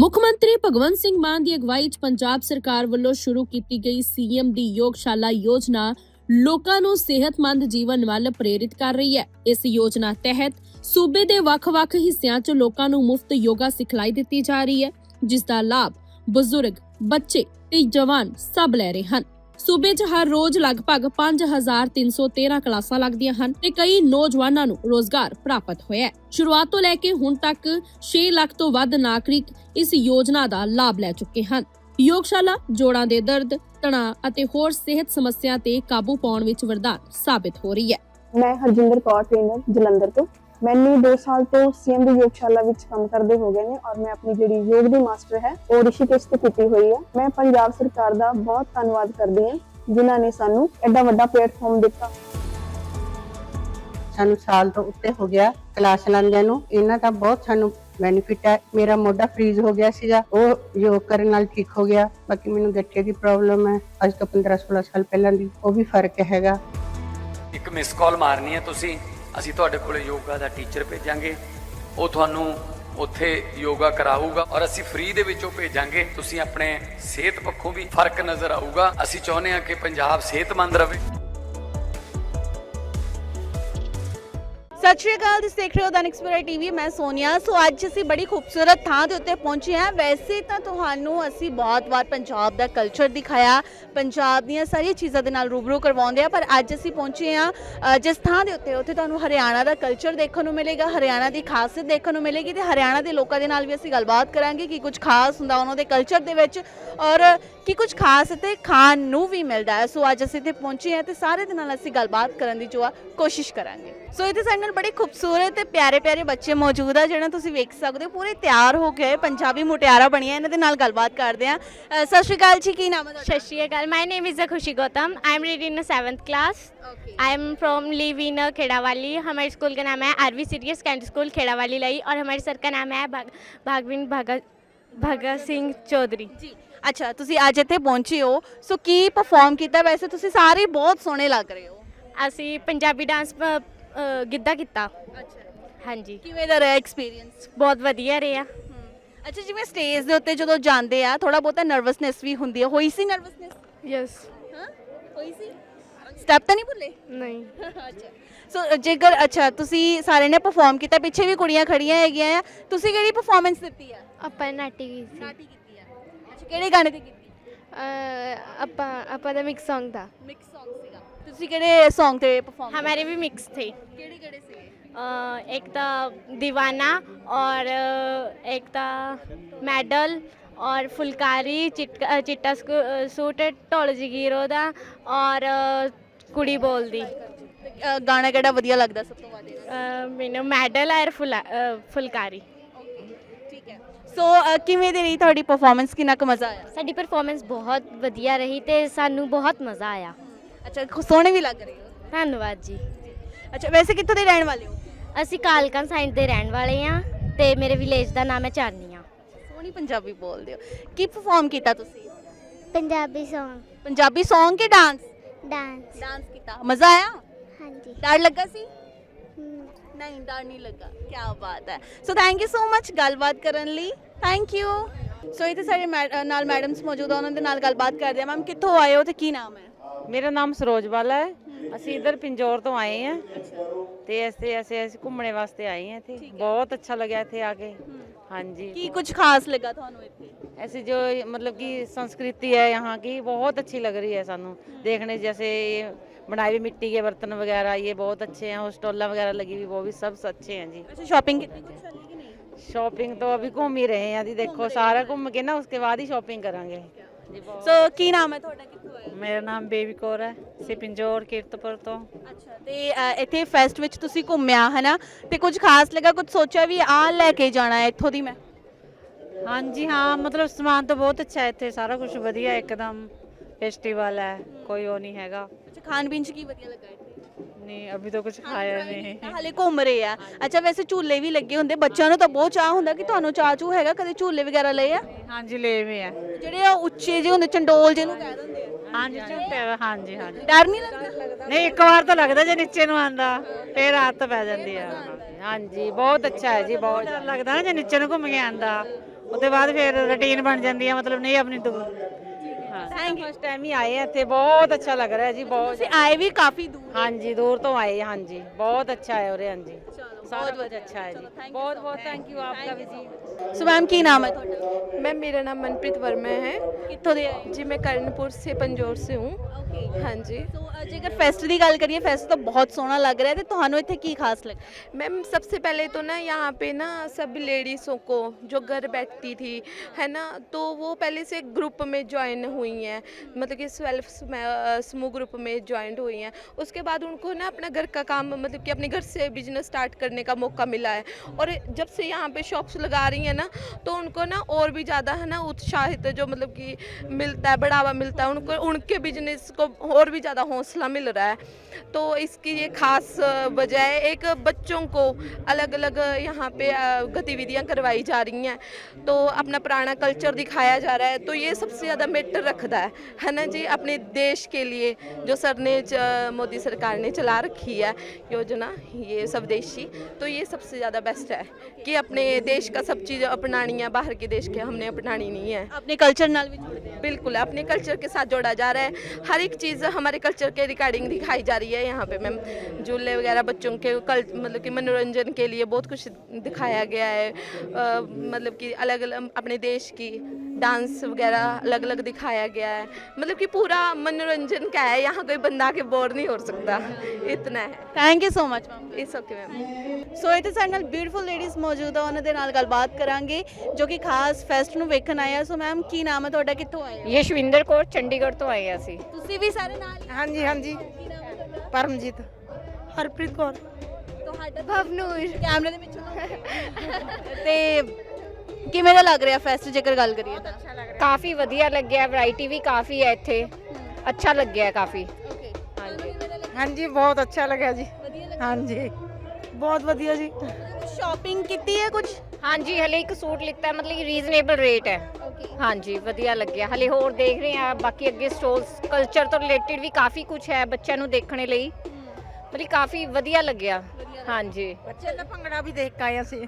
ਮੁੱਖ ਮੰਤਰੀ ਭਗਵੰਤ ਸਿੰਘ ਮਾਨ ਦੀ ਅਗਵਾਈ 'ਚ ਪੰਜਾਬ ਸਰਕਾਰ ਵੱਲੋਂ ਸ਼ੁਰੂ ਕੀਤੀ ਗਈ ਸੀਐਮ ਦੀ ਯੋਗਸ਼ਾਲਾ ਯੋਜਨਾ ਲੋਕਾਂ ਨੂੰ ਸਿਹਤਮੰਦ ਜੀਵਨ ਵੱਲ ਪ੍ਰੇਰਿਤ ਕਰ ਰਹੀ ਹੈ। ਇਸ ਯੋਜਨਾ ਤਹਿਤ ਸੂਬੇ ਦੇ ਵੱਖ-ਵੱਖ ਹਿੱਸਿਆਂ 'ਚ ਲੋਕਾਂ ਨੂੰ ਮੁਫਤ ਯੋਗਾ ਸਿਖਲਾਈ ਦਿੱਤੀ ਜਾ ਰਹੀ ਹੈ, ਜਿਸ ਦਾ ਲਾਭ ਬਜ਼ੁਰਗ, ਬੱਚੇ ਤੇ ਜਵਾਨ ਸਭ ਲੈ ਰਹੇ ਹਨ। ਸੂਬੇ 'ਚ ਹਰ ਰੋਜ਼ ਲਗਭਗ 5313 ਕਲਾਸਾਂ ਲੱਗਦੀਆਂ ਹਨ ਤੇ ਕਈ ਨੌਜਵਾਨਾਂ ਨੂੰ ਰੋਜ਼ਗਾਰ ਪ੍ਰਾਪਤ ਹੋਇਆ ਹੈ। ਸ਼ੁਰੂਆਤ ਤੋਂ ਲੈ ਕੇ ਹੁਣ ਤੱਕ 6 ਲੱਖ ਤੋਂ ਵੱਧ ਨਾਗਰਿਕ ਇਸ ਯੋਜਨਾ ਦਾ ਲਾਭ ਲੈ ਚੁੱਕੇ ਹਨ। ਯੋਗਸ਼ਾਲਾ, ਜੋੜਾਂ ਦੇ ਦਰਦ, ਤਣਾਅ ਅਤੇ ਹੋਰ ਸਿਹਤ ਸਮੱਸਿਆ ਤੇ ਕਾਬੂ ਪਾਉਣ ਵਿੱਚ ਵਰਦਾਨ ਸਾਬਿਤ ਹੋ ਰਹੀ ਹੈ। ਮੈਂ ਹਰਜਿੰਦਰ ਕੌਰ ਟ੍ਰੇਨਰ ਜਲੰਧਰ ਤੋਂ। ਮੈਨੂੰ 2 ਸਾਲ ਤੋਂ ਸੀਐਮ ਦੀ ਯੋਗਸ਼ਾਲਾ ਵਿੱਚ ਕੰਮ ਕਰਦੇ ਹੋ ਗਏ ਨੇ ਔਰ ਮੈਂ ਆਪਣੀ ਜਿਹੜੀ ਯੋਗ ਦੀ ਮਾਸਟਰ ਹੈ ਉਹ ਰਿਸ਼ੀਕੇਸ਼ ਤੋਂ ਕੀਤੀ ਹੋਈ ਹੈ। ਮੈਂ ਪੰਜਾਬ ਸਰਕਾਰ ਦਾ ਬਹੁਤ ਧੰਨਵਾਦ ਕਰਦੀ ਹਾਂ ਜਿਨ੍ਹਾਂ ਨੇ ਸਾਨੂੰ ਐਡਾ ਵੱਡਾ ਪਲੇਟਫਾਰਮ ਦਿੱਤਾ। ਸਾਨੂੰ ਸਾਲ ਤੋਂ ਉੱਤੇ ਹੋ ਗਿਆ ਕਲਾਸ ਲਾਉਂਦਿਆਂ ਨੂੰ। ਇਹਨਾਂ ਦਾ ਬਹੁਤ ਸਾਨੂੰ ਬੈਨੀਫਿਟ ਹੈ। ਮੇਰਾ ਮੋਢਾ ਫ੍ਰੀਜ਼ ਹੋ ਗਿਆ ਸੀਗਾ। ਉਹ ਯੋਗ ਕਰਨ ਨਾਲ ਠੀਕ ਹੋ ਗਿਆ। ਬਾਕੀ ਮੈਨੂੰ ਗੱਠੇ ਦੀ ਪ੍ਰੋਬਲਮ ਹੈ। ਅੱਜ ਤੋਂ 15 16 ਸਾਲ ਪਹਿਲਾਂ ਦੀ ਉਹ ਵੀ ਫ਼ਰਕ ਹੈਗਾ। ਇੱਕ ਮਿਸ ਕਾਲ ਮਾਰਨੀ ਹੈ ਤੁਸੀਂ। ਅਸੀਂ ਤੁਹਾਡੇ ਕੋਲੇ ਯੋਗਾ ਦਾ ਟੀਚਰ ਭੇਜਾਂਗੇ। ਉਹ ਤੁਹਾਨੂੰ ਉੱਥੇ ਯੋਗਾ ਕਰਾਊਗਾ ਔਰ ਅਸੀਂ ਫ੍ਰੀ ਦੇ ਵਿੱਚੋਂ ਭੇਜਾਂਗੇ। ਤੁਸੀਂ ਆਪਣੇ ਸਿਹਤ ਪੱਖੋਂ ਵੀ ਫ਼ਰਕ ਨਜ਼ਰ ਆਊਗਾ। ਅਸੀਂ ਚਾਹੁੰਦੇ ਹਾਂ ਕਿ ਪੰਜਾਬ ਸਿਹਤਮੰਦ ਰਹੇ। ਸਤਿ ਸ਼੍ਰੀ ਅਕਾਲ, ਤੁਸੀਂ ਦੇਖ ਰਹੇ ਹੋ ਦੈਨਿਕ ਸਵੇਰਾ ਟੀਵੀ, ਮੈਂ ਸੋਨੀਆ। ਸੋ ਅੱਜ ਅਸੀਂ ਬੜੀ ਖੂਬਸੂਰਤ ਥਾਂ ਦੇ ਉੱਤੇ ਪਹੁੰਚੇ ਹਾਂ। ਵੈਸੇ ਤਾਂ ਤੁਹਾਨੂੰ ਅਸੀਂ ਬਹੁਤ ਵਾਰ ਪੰਜਾਬ ਦਾ ਕਲਚਰ ਦਿਖਾਇਆ, ਪੰਜਾਬ ਦੀਆਂ ਸਾਰੀਆਂ ਚੀਜ਼ਾਂ ਦੇ ਨਾਲ ਰੂਬਰੂ ਕਰਵਾਉਂਦੇ ਆ ਪਰ ਅੱਜ ਅਸੀਂ ਪਹੁੰਚੇ ਹਾਂ ਜਿਸ ਥਾਂ ਦੇ ਉੱਤੇ ਉੱਥੇ ਤੁਹਾਨੂੰ ਹਰਿਆਣਾ ਦਾ ਕਲਚਰ ਦੇਖਣ ਨੂੰ ਮਿਲੇਗਾ, ਹਰਿਆਣਾ ਦੀ ਖਾਸੀਅਤ ਦੇਖਣ ਨੂੰ ਮਿਲੇਗੀ ਤੇ ਹਰਿਆਣਾ ਦੇ ਲੋਕਾਂ ਦੇ ਨਾਲ ਵੀ ਅਸੀਂ ਗੱਲਬਾਤ ਕਰਾਂਗੇ ਕਿ ਕੁਝ ਖਾਸ ਹੁੰਦਾ ਉਹਨਾਂ ਦੇ ਕਲਚਰ ਦੇ ਵਿੱਚ ਔਰ ਕੀ ਕੁਝ ਖਾਸ ਤੇ ਖਾਣ ਨੂੰ ਵੀ ਮਿਲਦਾ ਹੈ। ਸੋ ਅੱਜ ਅਸੀਂ ਇੱਥੇ ਪਹੁੰਚੇ ਹਾਂ ਤੇ ਸਾਰੇ ਦੇ ਨਾਲ ਅਸੀਂ ਗੱਲਬਾਤ ਕਰਨ ਦੀ ਜੋ ਆ ਕੋਸ਼ਿਸ਼ ਕਰਾਂਗੇ। ਸੋ ਇੱਥੇ ਸਾਡੇ ਨਾਲ ਬੜੇ ਖੂਬਸੂਰਤ ਤੇ ਪਿਆਰੇ ਪਿਆਰੇ ਬੱਚੇ ਮੌਜੂਦ ਆ ਜਿਹੜਾ ਤੁਸੀਂ ਵੇਖ ਸਕਦੇ ਹੋ ਪੂਰੇ ਤਿਆਰ ਹੋ ਕੇ ਪੰਜਾਬੀ ਮੁਟਿਆਰਾ ਬਣੀਆਂ ਇਹਨਾਂ ਦੇ ਨਾਲ ਗੱਲਬਾਤ ਕਰਦੇ ਆ ਸਤਿ ਸ਼੍ਰੀ ਅਕਾਲ ਜੀ ਕੀ ਨਾਮ ਹੈ ਤੁਹਾਡਾ Shat Shri Akal. My name is Khushi Gautam. I am reading in the seventh class. Okay. I am from live in खेड़ावाली हमारे स्कूल का नाम है आरवी सीरियस कैंट स्कूल खेड़ावाली लाई और हमारे सर का नाम है भाग भागविन भगत भगत सिंह चौधरी ਜੀ ਅੱਛਾ ਤੁਸੀਂ ਅੱਜ ਇੱਥੇ ਪਹੁੰਚੇ ਹੋ ਸੋ ਕੀ ਪਰਫਾਰਮ ਕੀਤਾ ਵੈਸੇ ਤੁਸੀਂ ਸਾਰੇ ਬਹੁਤ ਸੋਹਣੇ ਲੱਗ ਰਹੇ ਹੋ ਅਸੀਂ ਪੰਜਾਬੀ ਡਾਂਸ ਗਿੱਧਾ ਕੀਤਾ। ਅੱਛਾ। ਹਾਂਜੀ। ਕਿਵੇਂ ਦਾ ਰਿਹਾ ਐਕਸਪੀਰੀਅੰਸ ਬਹੁਤ ਵਧੀਆ ਰਿਹਾ। ਅੱਛਾ ਜਿਵੇਂ ਸਟੇਜ ਦੇ ਉੱਤੇ ਜਦੋਂ ਜਾਂਦੇ ਆ ਥੋੜਾ ਬਹੁਤਾ ਨਰਵਸਨੈਸ ਵੀ ਹੁੰਦੀ ਹੈ ਹੋਈ ਸੀ ਨਰਵਸਨੈਸ ਯਸ ਹਾਂ? ਹੋਈ ਸੀ? ਸਟੈਪ ਤਾਂ ਨਹੀਂ ਭੁੱਲੇ? ਨਹੀਂ। ਅੱਛਾ। ਸੋ ਜੇਕਰ ਅੱਛਾ ਤੁਸੀਂ ਸਾਰਿਆਂ ਨੇ ਪਰਫਾਰਮ ਕੀਤਾ ਪਿੱਛੇ ਵੀ ਕੁੜੀਆਂ ਖੜੀਆਂ ਹੈਗੀਆਂ ਆ ਤੁਸੀਂ ਕਿਹੜੀ ਪਰਫਾਰਮੈਂਸ ਦਿੱਤੀ ਆ? ਆਪਾਂ ਨਾਟੀ ਗਈ ਸੀ ਨਾਟੀ ਕੀਤੀ ਆ। ਅੱਛਾ ਕਿਹੜੇ ਗਾਣੇ ਤੇ ਕੀਤੀ? ਅਹ, ਆਪਾਂ ਆਪਾਂ ਦਾ ਮਿਕਸ Song था ਮਿਕਸ ਤੁਸੀਂ ਕਿਹੜੇ Song ਤੇ ਪਰਫਾਰਮ हमारे भी मिक्स थे ਕਿਹੜੇ ਕਿਹੜੇ ਸੀਗੇ अ, एक था दीवाना और अ, एक था मेडल और फुलकारी चिट अ, चिट्टा ਸਕੂ- ਅ, ਸੂਟ ਢੋਲ ਜਗੀਰੋ ਦਾ ਔਰ ਅ, ਕੁੜੀ ਬੋਲਦੀ ਤੇ, ਅ, ਗਾਣਾ ਕਿਹੜਾ ਵਧੀਆ ਲੱਗਦਾ ਸਭ ਤੋਂ ਵੱਧ ਅ, ਮੈਨੂੰ ਮੈਡਲ ਔਰ ਫੁਲਾ- ਅ, ਫੁਲਕਾਰੀ ਠੀਕ ਹੈ ਸੋ ਅ, ਕਿਵੇਂ ਦੀ ਰਹੀ ਤੁਹਾਡੀ ਪਰਫਾਰਮੈਂਸ ਕਿੰਨਾ ਕੁ ਮਜ਼ਾ ਆਇਆ ਸਾਡੀ ਪਰਫਾਰਮੈਂਸ ਬਹੁਤ ਵਧੀਆ ਰਹੀ ਤੇ ਸਾਨੂੰ ਬਹੁਤ ਮਜ਼ਾ ਆਇਆ ਅੱਛਾ ਖੁ- ਸੋਹਣੇ ਵੀ ਲੱਗ ਰਹੇ ਹੋ। ਧੰਨਵਾਦ ਜੀ। ਅੱਛਾ ਵੈਸੇ ਕਿੱਥੋਂ ਦੇ ਰਹਿਣ ਵਾਲੇ ਹੋ? ਅਸੀਂ ਕਾਲਕਨ ਸਾਈਡ ਦੇ ਰਹਿਣ ਵਾਲੇ ਹਾਂ ਤੇ ਮੇਰੇ ਵਿਲੇਜ ਦਾ ਨਾਮ ਹੈ ਚਾਰਨੀਆਂ ਸੋਹਣੀ ਪੰਜਾਬੀ ਬੋਲਦੇ ਹੋ। ਕੀ ਪਰਫਾਰਮ ਕੀਤਾ ਤੁਸੀਂ? ਪੰਜਾਬੀ Song ਪੰਜਾਬੀ Song ਕੇ ਡਾਂਸ ਡਾਂਸ ਡਾਂਸ ਕੀਤਾ। ਮਜ਼ਾ ਆਇਆ? ਹਾਂਜੀ। ਡਰ ਲੱਗਾ ਸੀ? ਨਹੀਂ ਡਰ ਨਹੀਂ ਲੱਗਾ। ਕੀ ਬਾਤ ਹੈ। So thank you so much ਗੱਲਬਾਤ ਕਰਨ ਲਈ। ਥੈਂਕ ਯੂ ਸੋ ਇੱਥੇ ਸਾਡੇ ਮੈ- ਅ, ਨਾਲ ਮੈਡਮਸ ਮੌਜੂਦ ਆ ਉਹਨਾਂ ਦੇ ਨਾਲ ਗੱਲਬਾਤ ਕਰਦੇ ਆ। ਮੈਮ ਕਿੱਥੋਂ ਆਏ ਹੋ ਤੇ ਕੀ ਨਾਮ ਹੈ? ਮੇਰਾ ਨਾਮ ਸਰੋਜ ਬਾਲਾ ਹੈ ਅਸੀਂ ਇਧਰ ਪਿੰਜੌਰ ਤੋਂ ਆਏ ਹਾਂ ਤੇ ਅਸੀਂ ਅਸੀਂ ਅਸੀਂ ਘੁੰਮਣੇ ਵਾਸਤੇ ਆਏ ਹਾਂ ਇੱਥੇ ਬਹੁਤ ਅੱਛਾ ਲੱਗਿਆ ਇੱਥੇ ਆ ਕੇ ਹਾਂਜੀ ਕੀ ਕੁਝ ਖਾਸ ਲੱਗਾ ਤੁਹਾਨੂੰ ਇੱਥੇ ऐसी जो मतलब कि संस्कृति है यहाँ की बहुत अच्छी लग रही है सानू देखने जैसे ये बनाए हुए मिट्टी के बर्तन वगैरह ये बहुत अच्छे हैं और स्टॉला वगैरह लगी हुई वो भी सब अच्छे हैं जी ਅੱਛਾ ਸ਼ਾਪਿੰਗ ਕੀਤੀ ਕੁਝ ਚੱਲੀ ਕਿ ਨਹੀਂ शॉपिंग तो अभी घूम ही रहे हैं जी देखो सारा घूम के ना उसके बाद ही शॉपिंग करेंगे जी बहुत ਸੋ ਕੀ ਨਾਮ ਹੈ ਤੁਹਾਡਾ? ਕਿੱਥੋਂ ਆਏ ਮੇਰਾ ਨਾਮ ਬੇਬੀ ਕੌਰ ਹੈ। ਅਸੀਂ ਪਿੰਜੌਰ ਕੀਰਤਪੁਰ ਤੋਂ। ਅੱਛਾ ਤੇ ਇੱਥੇ ਫੈਸਟ ਵਿੱਚ ਤੁਸੀਂ ਘੁੰਮਿਆ ਹਨਾ? ਤੇ ਕੁਝ ਖਾਸ ਲੱਗਾ ਕੁਝ ਸੋਚਿਆ ਵੀ ਆਹ ਲੈ ਕੇ ਜਾਣਾ ਹੈ ਇੱਥੋਂ ਦੀ ਮੈਂ? ਹਾਂਜੀ ਹਾਂ ਮਤਲਬ ਸਮਾਨ ਤਾਂ ਬਹੁਤ ਅੱਛਾ ਹੈ ਇੱਥੇ ਸਾਰਾ ਕੁਝ ਵਧੀਆ ਹੈ ਇੱਕਦਮ। ਫੈਸਟੀਵਲ ਹੈ ਕੋਈ ਉਹ ਨਹੀਂ ਹੈਗਾ। ਅੱਛਾ ਖਾਣ ਪੀਣ ਚ ਕੀ ਵਧੀਆ ਲੱਗਾ ਨਹੀਂ ਅਭੀ ਤਾਂ ਕੁਝ ਖਾਇਆ ਨਹੀਂ। ਹਾਲੇ ਘੁੰਮ ਰਹੇ ਆ। ਅੱਛਾ ਵੈਸੇ ਝੂਲੇ ਵੀ ਲੱਗੇ ਹੁੰਦੇ। ਬੱਚਿਆਂ ਨੂੰ ਤਾਂ ਬਹੁਤ ਚਾਹ ਹੁੰਦਾ ਕਿ ਤੁਹਾਨੂੰ ਚਾਹ ਚੂ ਹੈਗਾ ਕਦੇ ਝੂਲੇ ਵਗੈਰਾ ਲਏ ਆ? ਹਾਂਜੀ ਲੈਵੇਂ ਆ। ਜਿਹੜੇ ਆ ਉੱਚੇ ਜਿਹੇ ਹੁੰਦੇ ਚੰਡੋਲ ਜਿਹਨੂੰ ਕਹਿ ਦਿੰਦੇ ਆ। ਹਾਂਜੀ ਝੂਟੇ ਹਾਂਜੀ ਹਾਂਜੀ। ਡਰ ਨਹੀਂ ਲੱਗਦਾ? ਨਹੀਂ ਇੱਕ ਵਾਰ ਤਾਂ ਲੱਗਦਾ ਜੇ ਨੀਚੇ ਨੂੰ ਆਂਦਾ ਫੇਰ ਆਦਤ ਪੈ ਜਾਂਦੀ ਆ। ਹਾਂਜੀ ਬਹੁਤ ਅੱਛਾ ਹੈ ਜੀ ਬਹੁਤ ਡਰ ਲੱਗਦਾ ਨਾ ਜੇ ਨੀਚੇ ਨੂੰ ਘੁੰਮ ਕੇ ਆਂਦਾ ਉਹਦੇ ਬਾਅਦ ਫਿਰ ਰੁਟੀਨ ਬਣ ਜਾਂਦੀ ਹੈ ਮਤਲਬ ਨਹੀਂ ਆਪਣੀ ਹਾਂ ਫਸਟ ਟਾਈਮ ਹੀ ਆਏ ਆ ਇੱਥੇ। ਬਹੁਤ ਅੱਛਾ ਲੱਗ ਰਿਹਾ ਜੀ ਬਹੁਤ ਤੁਸੀਂ ਆਏ ਵੀ ਕਾਫੀ ਦੂਰ। ਹਾਂਜੀ ਦੂਰ ਤੋਂ ਆਏ ਹਾਂਜੀ। ਬਹੁਤ ਅੱਛਾ ਹੈ ਉਰੇ ਹਾਂਜੀ। ਸਾਰਾ ਕੁਝ ਅੱਛਾ ਹੈ ਜੀ ਬਹੁਤ ਬਹੁਤ ਥੈਂਕ ਯੂ ਆਪਕਾ ਵੀ ਜੀ ਸੋ ਮੈਮ ਕੀ ਨਾਮ ਹੈ ਤੁਹਾਡਾ मैम मेरा नाम मनप्रीत वर्मा है ਕਿੱਥੋਂ ਦੇ ਆਏ जी मैं कर्णपुर से पंजौर से हूँ हाँ जी ਸੋ ਅ, ਜੇਕਰ ਫੈਸਟ ਦੀ ਗੱਲ ਕਰੀਏ ਫੈਸਟ ਤਾਂ ਬਹੁਤ ਸੋਹਣਾ ਲੱਗ ਰਿਹਾ ਹੈ ਤੇ ਤੁਹਾਨੂੰ ਇੱਥੇ ਕੀ ਖਾਸ ਲੱਗਾ मैम सबसे पहले तो ना यहाँ पे ना सब लेडीज़ों को जो घर बैठती थी है ना तो वो पहले से ग्रुप में ज्वाइन हुई हैं मतलब कि सेल्फ समूह ग्रुप में ज्वाइंट हुई हैं उसके बाद उनको ना अपना घर का काम मतलब कि अपने घर से बिजनेस स्टार्ट करने का मौका मिला है। और जब से यहाँ पे शॉप्स लगा रही हैं ना तो उनको ना और भी ज़्यादा है ना उत्साहित जो मतलब कि मिलता है, बढ़ावा मिलता है, उनको, उनके बिज़नेस को और भी ज़्यादा हौसला मिल रहा है। तो इसकी ये खास वजह है एक बच्चों को अलग अलग यहाँ पे गतिविधियाँ करवाई जा रही हैं। तो अपना पुराना कल्चर दिखाया जा रहा है तो ये सबसे ज़्यादा मैटर रखता है। है ना जी? अपने देश के लिए जो सर ने मोदी सरकार ने चला रखी है, योजना, ये स्वदेशी तो ये सबसे ज़्यादा बेस्ट है कि अपने देश का सब चीज़ अपनानी है बाहर के देश के हमने अपनानी नहीं है। अपने कल्चर नाल भी बिल्कुल अपने कल्चर के साथ जोड़ा जा रहा है। हर एक चीज़ हमारे कल्चर के रिकॉर्डिंग दिखाई जा रही है यहाँ पे। मैम झूले वगैरह बच्चों के कल मतलब कि मनोरंजन के लिए बहुत कुछ दिखाया गया है। मतलब कि अलग अलग अपने देश की डांस वगैरह अलग अलग दिखाया गया है मतलब कि पूरा मनोरंजन का है यहाँ कोई बंदा के बोर नहीं हो सकता इतना है thank you so much ma'am it's okay ma'am so ਇੱਥੇ ਸਾਡੇ ਨਾਲ ਬਿਊਟੀਫੁਲ ਲੇਡੀਜ਼ ਮੌਜੂਦ ਆ ਉਹਨਾਂ ਦੇ ਨਾਲ ਗੱਲਬਾਤ ਕਰਾਂਗੇ ਜੋ ਕਿ ਖਾਸ ਫੈਸਟ ਨੂੰ ਵੇਖਣ ਆਏ ਆ ਸੋ ਮੈਮ ਕੀ ਨਾਮ ਹੈ ਤੁਹਾਡਾ ਕਿੱਥੋਂ ਆਏ ਹੋ ਯਸ਼ਵਿੰਦਰ ਕੌਰ ਚੰਡੀਗੜ੍ਹ ਤੋਂ ਆਏ ਅਸੀਂ ਤੁਸੀਂ ਵੀ ਸਾਰੇ ਨਾਲ ਹੀ ਹਾਂਜੀ ਹਾਂਜੀ ਕੀ ਨਾਮ ਹੈ ਤੁਹਾਡਾ ਪਰਮਜੀਤ हरप्रीत कौर ਤੁਹਾਡਾ ਭਵਨੂਰ ਕੈਮਰੇ ਦੇ ਪਿੱਛੇ ਤੇ ਕਿਵੇਂ ਦਾ ਲੱਗ ਰਿਹਾ ਫੈਸਟ ਜੇਕਰ ਗੱਲ ਕਰੀਏ ਤਾਂ? ਕਾਫੀ ਵਧੀਆ ਲੱਗਿਆ ਵੈਰਾਈਟੀ ਵੀ ਕਾਫੀ ਹੈ ਇੱਥੇ। ਅੱਛਾ ਲੱਗਿਆ ਕਾਫੀ। ਹਾਂਜੀ ਹਾਂਜੀ ਬਹੁਤ ਅੱਛਾ ਲੱਗਿਆ ਜੀ। ਹਾਂਜੀ। ਬਹੁਤ ਵਧੀਆ ਜੀ। ਸ਼ਾਪਿੰਗ ਕੀਤੀ ਹੈ ਕੁਝ ਹਾਂਜੀ ਹਲੇ ਇੱਕ ਸੂਟ ਲਿੱਤਾ ਮਤਲਬ ਕਿ ਰੀਜ਼ਨੇਬਲ ਰੇਟ ਹੈ। ਹਾਂਜੀ ਵਧੀਆ ਲੱਗਿਆ। ਹਲੇ ਹੋਰ ਦੇਖ ਰਹੇ ਆ ਬਾਕੀ ਅੱਗੇ ਸਟੋਲਸ ਕਲਚਰ ਤੋਂ ਰਿਲੇਟਡ ਵੀ ਕਾਫੀ ਕੁਝ ਹੈ ਬੱਚਿਆਂ ਨੂੰ ਦੇਖਣ ਲਈ। ਮਤਲਬ ਕਾਫੀ ਵਧੀਆ ਲੱਗਿਆ। ਹਾਂਜੀ। ਬੱਚੇ ਦਾ ਭੰਗੜਾ ਵੀ ਦੇਖ ਕੇ ਆਏ ਅਸੀਂ।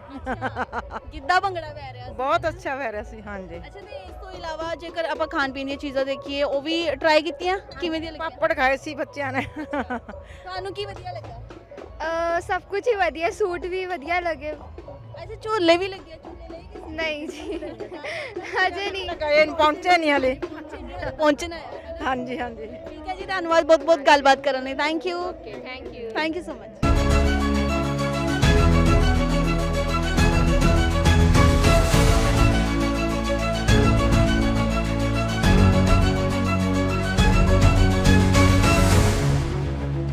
ਕਿੱਦਾਂ ਭੰਗੜਾ ਪੈ ਰਿਹਾ ਸੀ। ਬਹੁਤ ਅੱਛਾ ਪੈ ਰਿਹਾ ਸੀ ਹਾਂਜੀ। ਅੱਛਾ ਤੇ ਇਸ ਤੋਂ ਇਲਾਵਾ ਜੇਕਰ ਆਪਾਂ ਖਾਣ ਪੀਣ ਦੀਆਂ ਚੀਜ਼ਾਂ ਦੇਖੀਏ ਉਹ ਵੀ ਟਰਾਈ ਕੀਤੀਆਂ? ਕਿਵੇਂ ਦੀਆਂ ਲੱਗੀਆਂ? ਪਾਪੜ ਖਾਏ ਸੀ ਬੱਚਿਆਂ ਨੇ। ਤੁਹਾਨੂੰ ਕੀ ਵਧੀਆ ਲੱਗਾ ਸਭ ਕੁਝ ਹੀ ਵਧੀਆ ਸੂਟ ਵੀ ਵਧੀਆ ਲੱਗੇ। ਅੱਛਾ ਝੋਲੇ ਵੀ ਲੱਗੇ ਝੋਲੇ ਲਈ ਕਿ ਨਹੀਂ ਜੀ। ਹਜੇ ਨਹੀਂ। ਗਏ ਨੀ, ਪਹੁੰਚੇ ਨਹੀਂ ਹਲੇ। ਪਹੁੰਚਣਾ ਹੈ ਹਾਂਜੀ ਹਾਂਜੀ। ਜੀ ਧੰਨਵਾਦ ਬਹੁਤ ਬਹੁਤ ਗੱਲਬਾਤ ਕਰਨ ਲਈ। Thank you thank you thank you so much